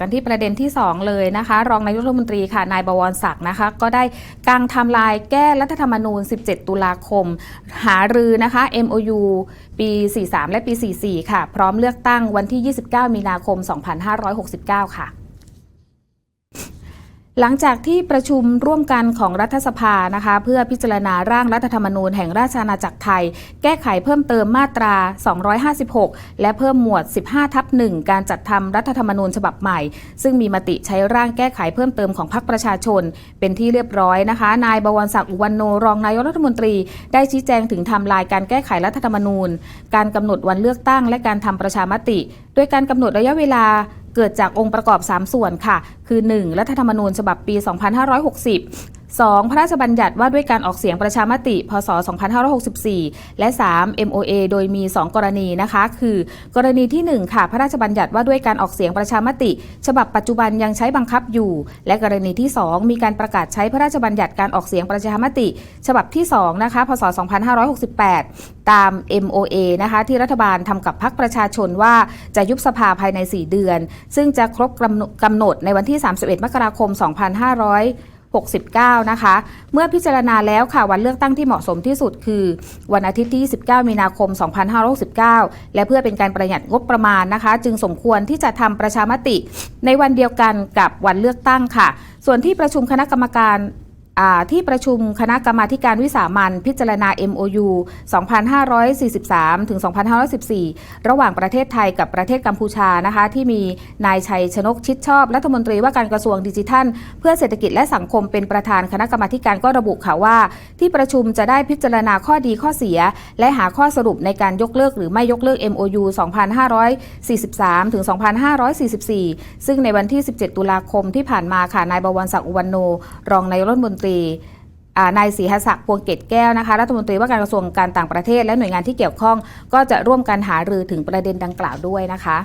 กันที่ประเด็นที่ 2 เลยนะคะ รองนายกรัฐมนตรีค่ะนายบวรศักดิ์นะคะ ก็ได้กางไทำลายแก้รัฐธรรมนูญ 17 ตุลาคม หารือนะคะ MOU ปี 43 และปี 44 ค่ะ พร้อมเลือกตั้งวันที่ 29 มีนาคม 2569 ค่ะ หลังจากที่ประชุมร่วมกันของรัฐสภานะคะ เพื่อพิจารณาร่างรัฐธรรมนูญแห่งราชอาณาจักรไทย แก้ไขเพิ่มเติมมาตรา 256 และเพิ่มหมวด 15 ทับ 1 การจัดทำรัฐธรรมนูญฉบับใหม่ ซึ่งมีมติใช้ร่างแก้ไขเพิ่มเติมของพรรคประชาชน เป็นที่เรียบร้อยนะคะ นายบวรศักดิ์อุวันโนรองนายกรัฐมนตรี ได้ชี้แจงถึงทม์ไลน์การแก้ไขรัฐธรรมนูญ การกำหนดวันเลือกตั้ง และการทำประชามติ โดยการกำหนดระยะเวลา เกิดจากองค์ประกอบ 3 ส่วนค่ะ คือ 1. รัฐธรรมนูญฉบับปี 2560 2. พระราชบัญญัติว่าด้วยการออกเสียงประชามติ พศ 2564 และ 3. MOA โดยมี 2 กรณีนะคะ คือ กรณีที่ 1 ค่ะ พระราชบัญญัติว่าด้วยการออกเสียงประชามติ ฉบับปัจจุบันยังใช้บังคับอยู่ และกรณีที่ 2 มีการประกาศใช้พระราชบัญญัติการออกเสียงประชามติ ฉบับที่ 2 นะคะ พศ 2568 ตาม MOA นะคะ ที่รัฐบาลทำกับพรรคประชาชนว่าจะยุบสภาภายใน 4 เดือน ซึ่งจะครบกำหนดในวันที่ 31 มกราคม 2569 นะคะ เมื่อพิจารณาแล้วค่ะวันเลือกตั้งที่เหมาะสมที่สุดคือ วันอาทิตย์ที่19มีนาคม 2569 และเพื่อเป็นการประหยัดงบประมาณนะคะ จึงสมควรที่จะทำประชามติในวันเดียวกันกับวันเลือกตั้งค่ะ ส่วนที่ประชุมคณะกรรมการ ที่ประชุมคณะกรรมาการวิสามันพิจารณา MOU 2543 ถึง 2514 ระหว่างประเทศไทยกับประเทศกัมพูชานะคะที่มีนายชัยชนกชิดชอบ รัฐมนตรีว่าการกระทรวงดิจิทัล เพื่อเศรษฐกิจและสังคมเป็นประธานคณะกรรมาการก็ระบุค่ะว่า ที่ประชุมจะได้พิจารณาข้อดีข้อเสีย และหาข้อสรุปในการยกเลิกหรือไม่ยกเลิก MOU 2543 ถึง 2544 ซึ่งในวันที่ 17 ตุลาคมที่ผ่านมาค่ะนายบวรศักดิ์อุวันโน รองนายรัฐมนตรีอ่านายศรีหศักดิ์พวงเกตแก้วนะคะรัฐมนตรีว่าการกระทรวงการต่างประเทศและหน่วยงานที่เกี่ยวข้อง ก็จะร่วมกันหารือถึงประเด็นดังกล่าวด้วยนะคะ